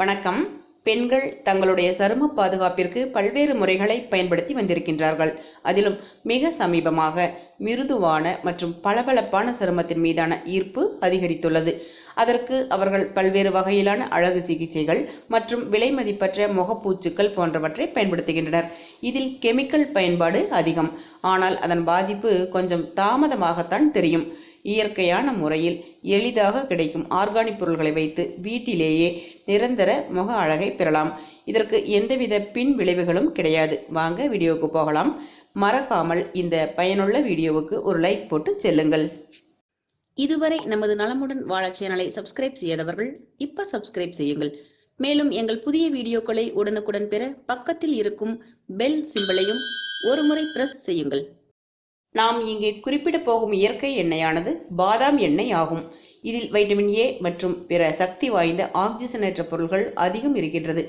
வணக்கம். பெண்கள் தங்களுடைய சரும பாதுகாப்பிற்கு பல்வேறு முறைகளை பயன்படுத்தி வந்திருக்கின்றார்கள். அதிலும் மிக சமீபமாக மிருதுவான மற்றும் பளபளப்பான சருமத்தின் மீதான ஈர்ப்பு அதிகரித்துள்ளது. அதற்கு அவர்கள் பல்வேறு வகையிலான அழகு சிகிச்சைகள் மற்றும் விலை மதிப்பற்ற முகப்பூச்சுக்கள் போன்றவற்றை பயன்படுத்துகின்றனர். இதில் கெமிக்கல் பயன்பாடு அதிகம். ஆனால் அதன் பாதிப்பு கொஞ்சம் தாமதமாகத்தான் தெரியும். இயற்கையான முறையில் எளிதாக கிடைக்கும் ஆர்கானிக் பொருள்களை வைத்து வீட்டிலேயே நிரந்தர முக அழகை பெறலாம். இதற்கு எந்தவித பின் விளைவுகளும் கிடையாது. வாங்க வீடியோவுக்கு போகலாம். மறக்காமல் இந்த பயனுள்ள வீடியோவுக்கு ஒரு லைக் போட்டு செல்லுங்கள். இதுவரை நமது நலமுடன் வாழ சேனலை சப்ஸ்கிரைப் செய்யாதவர்கள் இப்ப சப்ஸ்கிரைப் செய்யுங்கள். மேலும் எங்கள் புதிய வீடியோக்களை உடனுக்குடன் பெற பக்கத்தில் இருக்கும் பெல் சிம்பலையும் ஒரு முறை பிரஸ் செய்யுங்கள். நாம் இங்கே குறிப்பிட போகும் இயற்கை எண்ணெயானது பாதாம் எண்ணெய் ஆகும். இதில் வைட்டமின் ஏ மற்றும் பிற சக்தி வாய்ந்த ஆக்சிஜனேற்ற பொருள்கள் அதிகம் இருக்கின்றது.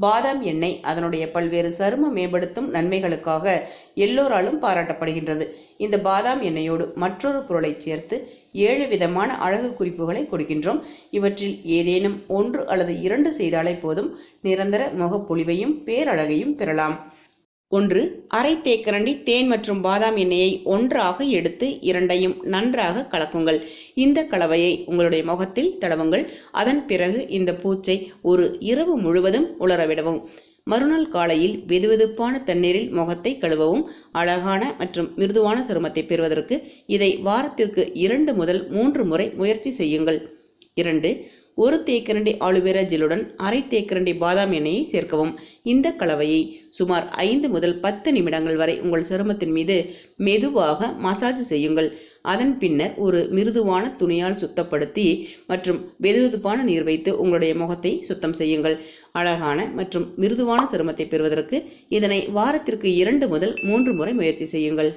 பாதாம் எண்ணெய் அதனுடைய பல்வேறு சரும மேம்படுத்தும் நன்மைகளுக்காக எல்லோராலும் பாராட்டப்படுகின்றது. இந்த பாதாம் எண்ணெயோடு மற்றொரு பொருளை சேர்த்து ஏழு விதமான அழகு குறிப்புகளை கொடுக்கின்றோம். இவற்றில் ஏதேனும் ஒன்று அல்லது இரண்டு செய்தாலே போதும். நிரந்தர முகப்பொலிவையும் பேரழகையும் பெறலாம். ஒன்று அரை தேக்கரண்டி தேன் மற்றும் பாதாம் எண்ணெயை ஒன்றாக எடுத்து இரண்டையும் நன்றாக கலக்குங்கள். இந்த கலவையை உங்களுடைய முகத்தில் தடவுங்கள். அதன் பிறகு இந்த பூச்சை ஒரு இரவு முழுவதும் உலரவிடவும் மறுநாள் காலையில் வெதுவெதுப்பான தண்ணீரில் முகத்தை கழுவவும். அழகான மற்றும் மிருதுவான சருமத்தை பெறுவதற்கு இதை வாரத்திற்கு இரண்டு முதல் மூன்று முறை முயற்சி செய்யுங்கள். இரண்டு ஒரு தேக்கரண்டி ஆலுவேரா ஜெல்லுடன் அரை தேக்கரண்டி பாதாம் எண்ணெயை சேர்க்கவும். இந்த கலவையை சுமார் ஐந்து முதல் பத்து நிமிடங்கள் வரை உங்கள் சிரமத்தின் மீது மெதுவாக மசாஜ் செய்யுங்கள். அதன் பின்னர் ஒரு மிருதுவான துணியால் சுத்தப்படுத்தி மற்றும் வெதுவெதுப்பான நீர் வைத்து உங்களுடைய முகத்தை சுத்தம் செய்யுங்கள். அழகான மற்றும் மிருதுவான சிரமத்தை பெறுவதற்கு இதனை வாரத்திற்கு இரண்டு முதல் மூன்று முறை முயற்சி செய்யுங்கள்.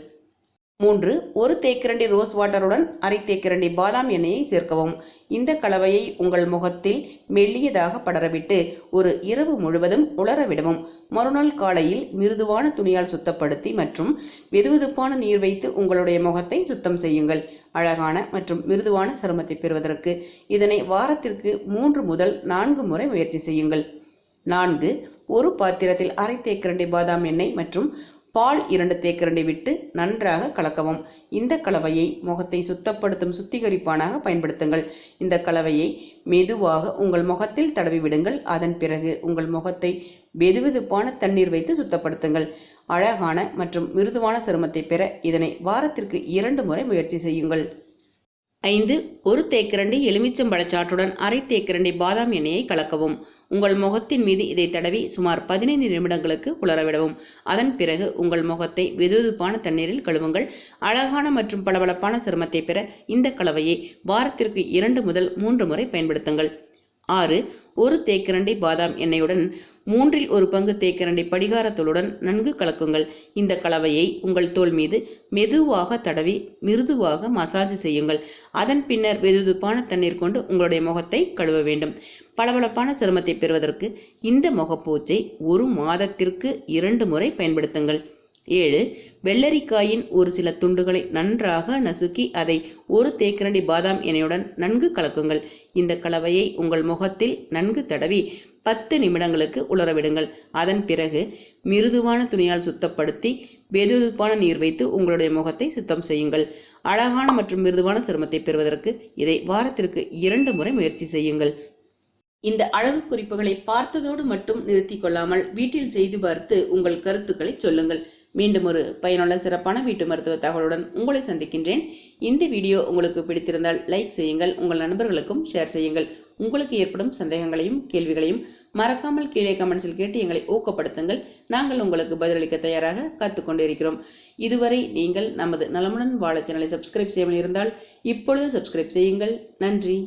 மூன்று ஒரு தேக்கரண்டி ரோஸ் வாட்டருடன் அரை தேக்கரண்டி பாதாம் எண்ணெயை சேர்க்கவும். இந்த கலவையை உங்கள் முகத்தில் மெல்லியதாக படரவிட்டு ஒரு இரவு முழுவதும் உலர விடவும். மறுநாள் காலையில் மிருதுவான துணியால் சுத்தப்படுத்தி மற்றும் வெதுவெதுப்பான நீர் வைத்து உங்களுடைய முகத்தை சுத்தம் செய்யுங்கள். அழகான மற்றும் மிருதுவான சருமத்தை பெறுவதற்கு இதனை வாரத்திற்கு மூன்று முதல் நான்கு முறை முயற்சி செய்யுங்கள். நான்கு ஒரு பாத்திரத்தில் அரை தேக்கரண்டி பாதாம் எண்ணெய் மற்றும் பால் இரண்டு தேக்கரண்டை விட்டு நன்றாக கலக்கவும். இந்த கலவையை முகத்தை சுத்தப்படுத்தும் சுத்திகரிப்பானாக பயன்படுத்துங்கள். இந்த கலவையை மெதுவாக உங்கள் முகத்தில் தடவி விடுங்கள். அதன் பிறகு உங்கள் முகத்தை வெதுவெதுப்பான தண்ணீர் வைத்து சுத்தப்படுத்துங்கள். அழகான மற்றும் மிருதுவான சருமத்தை பெற இதனை வாரத்திற்கு இரண்டு முறை முயற்சி செய்யுங்கள். ஐந்து ஒரு தேக்கரண்டி எலுமிச்சம்பழச்சாற்றுடன் அரை தேக்கரண்டி பாதாம் எண்ணெயை கலக்கவும். உங்கள் முகத்தின் மீது இதை தடவி சுமார் பதினைந்து நிமிடங்களுக்கு உலரவிடவும் அதன் பிறகு உங்கள் முகத்தை வெதுவெதுப்பான தண்ணீரில் கழுவுங்கள். அழகான மற்றும் பளபளப்பான சிரமத்தை பெற இந்த கலவையை வாரத்திற்கு இரண்டு முதல் மூன்று முறை பயன்படுத்துங்கள். ஆறு ஒரு தேக்கரண்டி பாதாம் எண்ணெயுடன் மூன்றில் ஒரு பங்கு தேக்கரண்டி படிகாரத்தூளுடன் நன்கு கலக்குங்கள். இந்த கலவையை உங்கள் தோல் மீது மெதுவாக தடவி மிருதுவாக மசாஜ் செய்யுங்கள். அதன் பின்னர் வெதுதுப்பான தண்ணீர் கொண்டு உங்களுடைய முகத்தை கழுவ வேண்டும். பளபளப்பான சிரமத்தை பெறுவதற்கு இந்த முகப்பூச்சை ஒரு மாதத்திற்கு இரண்டு முறை பயன்படுத்துங்கள். ஏழு வெள்ளரிக்காயின் ஒரு சில துண்டுகளை நன்றாக நசுக்கி அதை ஒரு தேக்கரண்டி பாதாம் எண்ணெயுடன் நன்கு கலக்குங்கள். இந்த கலவையை உங்கள் முகத்தில் நன்கு தடவி பத்து நிமிடங்களுக்கு உலரவிடுங்கள். அதன் பிறகு மிருதுவான துணியால் சுத்தப்படுத்தி வெதுவெதுப்பான நீர் வைத்து உங்களுடைய முகத்தை சுத்தம் செய்யுங்கள். அழகான மற்றும் மிருதுவான சிரமத்தை பெறுவதற்கு இதை வாரத்திற்கு இரண்டு முறை முயற்சி செய்யுங்கள். இந்த அழகு குறிப்புகளை பார்த்ததோடு மட்டும் நிறுத்தி கொள்ளாமல் வீட்டில் செய்து பார்த்து உங்கள் கருத்துக்களை சொல்லுங்கள். மீண்டும் ஒரு பயனுள்ள சிறப்பான வீட்டு மருத்துவ தகவலுடன் உங்களை சந்திக்கின்றேன். இந்த வீடியோ உங்களுக்கு பிடித்திருந்தால் லைக் செய்யுங்கள் உங்கள் நண்பர்களுக்கும் ஷேர் செய்யுங்கள். உங்களுக்கு ஏற்படும் சந்தேகங்களையும் கேள்விகளையும் மறக்காமல் கீழே கமெண்ட்ஸில் கேட்டு எங்களை ஊக்கப்படுத்துங்கள். நாங்கள் உங்களுக்கு பதிலளிக்க தயாராக கற்றுக்கொண்டிருக்கிறோம் இதுவரை நீங்கள் நமது நலமுடன் வாழ சேனலை சப்ஸ்கிரைப் செய்யாமல் இருந்தால் இப்பொழுது சப்ஸ்கிரைப் செய்யுங்கள். நன்றி.